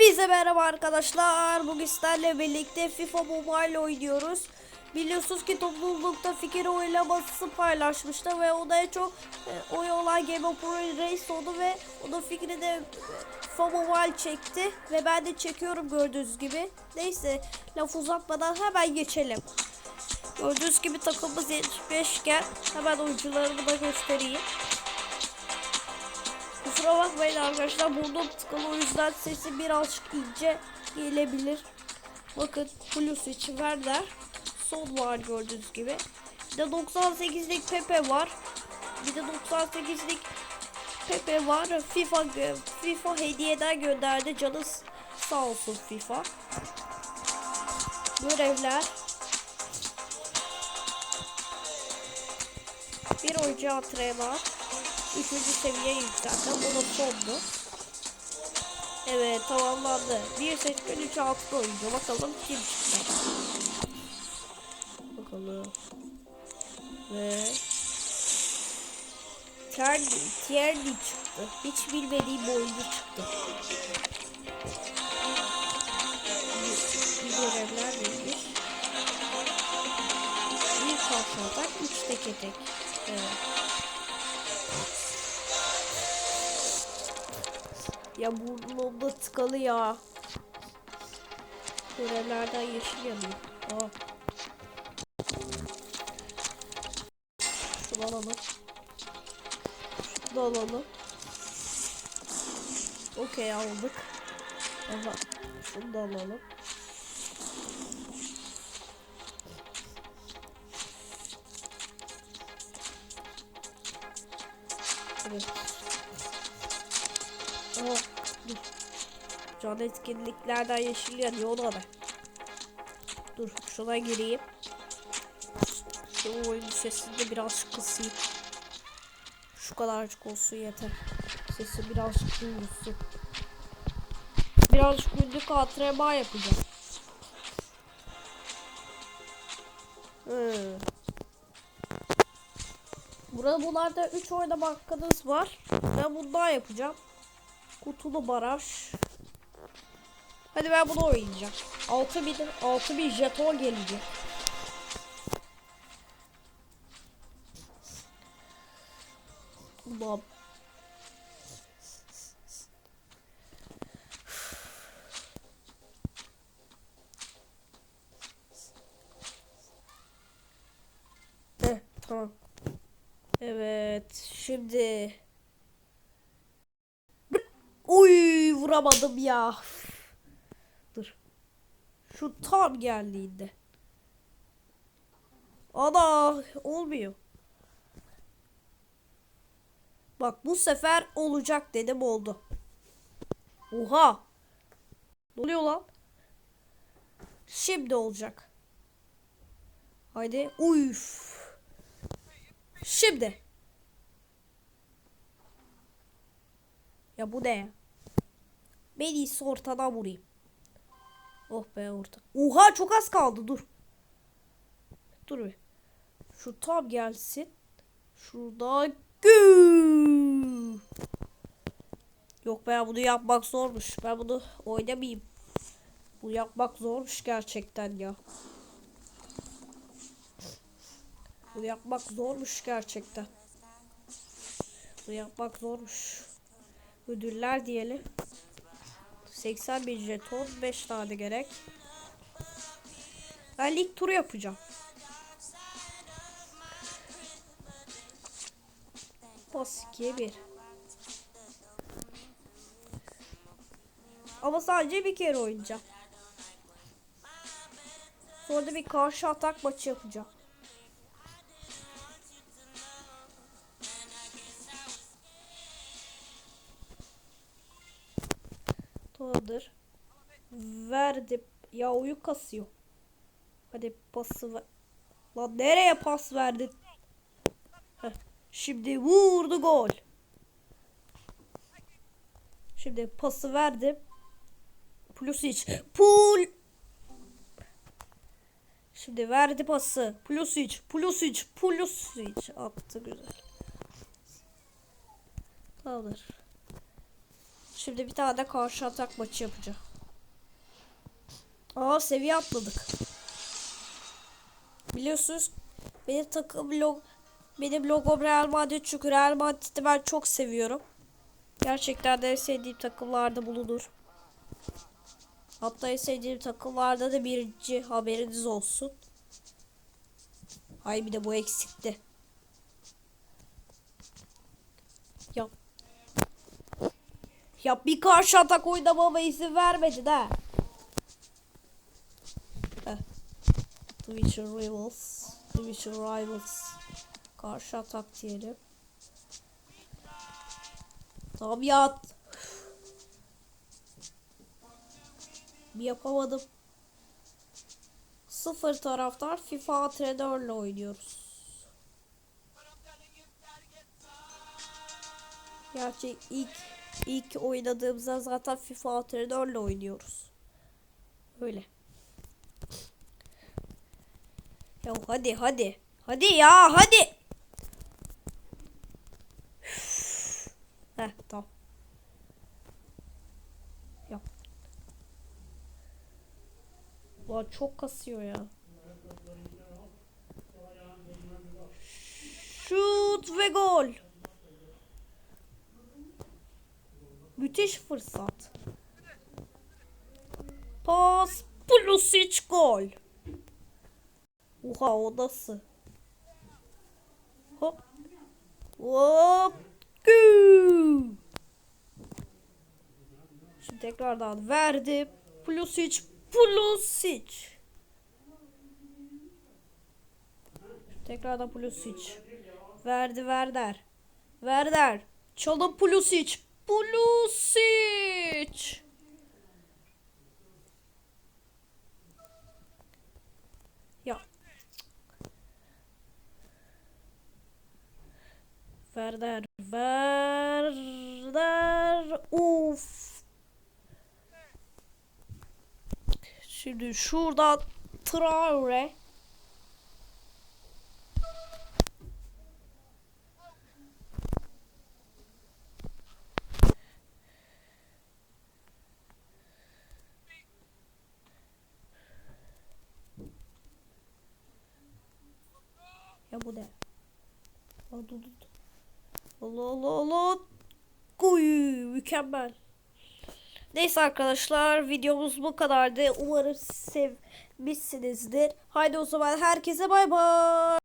Hepinize merhaba arkadaşlar. Bugün sizlerle birlikte FIFA Mobile oynuyoruz. Biliyorsunuz ki toplulukta fikir oylaması paylaşmıştı ve o da en çok e, oy olan Game of Thrones Reis oldu ve onun fikri de e, FIFA Mobile çekti ve ben de çekiyorum gördüğünüz gibi. Neyse laf uzatmadan hemen geçelim. Gördüğünüz gibi takımımız 75 iken hemen oyuncularımı da göstereyim. Kusura bakmayın arkadaşlar burnum tıkalı o yüzden sesi birazcık ince gelebilir. Bakın Plus için Werner son var gördüğünüz gibi. Bir de 98'lik Pepe var. Bir de 98'lik Pepe var. FIFA FIFA hediyeden gönderdi. Canı sağ olsun FIFA. Görevler. Bir oyuncu antrenman. Üçüncü seviye yükseldim. Bu da sondu. Evet tamamlandı. Bir seçmen 3 altın oyuncu. Bakalım kim çıktı. Bakalım. Ve Tierney, Tierney çıktı. Hiç bilmediğim bir oyuncu çıktı. Ya burnumda tıkalı ya. Görevlerden yeşil yanıyor. Aa. Şunu alalım. Şunu alalım. Okey aldık. Aha. Şunu da alalım. Evet. Aa, dur. Can etkinliklerden yeşil yanıyor ona. Dur şuna gireyim. Şu oyun sesini de biraz kısayım. Şu kadarcık olsun yeter. Sesi birazcık duyulsun. Birazcık günlük antrenman yapacağım. Hmm. Burada bunlarda 3 oynama hakkınız var. Ben bundan yapacağım. Kutulu baraj. Hadi ben bunu oynayacağım. 6000 6000 jeton gelecek. Ulan. Heh, tamam. Evet, şimdi Uy vuramadım ya. Dur. Şu tam geldiğinde. Ana olmuyor. Bak bu sefer olacak dedim oldu. Oha. Ne oluyor lan? Şimdi olacak. Haydi. Uyf. Şimdi. Ya bu ne ya? Ben iyisi ortadan vurayım. Oh be orta. Oha çok az kaldı dur. Dur bir. Şu tam gelsin. Şurada gü. Yok be bunu yapmak zormuş. Ben bunu oynamayayım. Bu yapmak zormuş gerçekten ya. Bu yapmak zormuş gerçekten. Bu yapmak zormuş. Ödüller diyelim. 80 bin jeton 5 tane gerek. Ben lig turu yapacağım. Pas 2'ye 1. Ama sadece bir kere oynayacağım. Sonra da bir karşı atak maçı yapacağım. Tamamdır. Verdi. Ya oyun kasıyor. Hadi pası ver. Lan nereye pas verdin? Heh. Şimdi vurdu gol. Şimdi pası verdim. Pulisic. Pul. Şimdi verdi pası. Pulisic. Pulisic. Pulisic. Attı güzel. Tamamdır. Şimdi bir tane de karşı atak maçı yapacağım. Aa seviye atladık. Biliyorsunuz benim takım log benim logom Real Madrid çünkü Real Madrid'i ben çok seviyorum. Gerçekten de sevdiğim takımlarda bulunur. Hatta en sevdiğim takımlarda da birinci haberiniz olsun. Ay bir de bu eksikti. Ya. Ya bir karşı atak oynamama izin vermedi de. Heh. Twitcher Rivals. Twitcher Rivals. Karşı atak diyelim. Tamam ya. Bir yapamadım. Sıfır taraftar FIFA antrenörle oynuyoruz. Gerçi ilk ilk oynadığımızda zaten FIFA antrenörle oynuyoruz. Öyle. Ya hadi hadi. Hadi ya hadi. Heh tamam. Ya. Ulan çok kasıyor ya. Şut ve gol. Müthiş fırsat. Pas. Pulisic gol. Oha o nasıl? Hop. Hop. Şimdi tekrardan verdi. Pulisic. Pulisic. Tekrardan Pulisic. Verdi Verder. Verder. Çalın Pulisic. Pulisic. Ya. Verder. Verder. Uf. Şimdi şuradan Traore. Bu ne? Allah Allah Allah. Uy, mükemmel. Neyse arkadaşlar videomuz bu kadardı. Umarım sevmişsinizdir. Haydi o zaman herkese bay bay.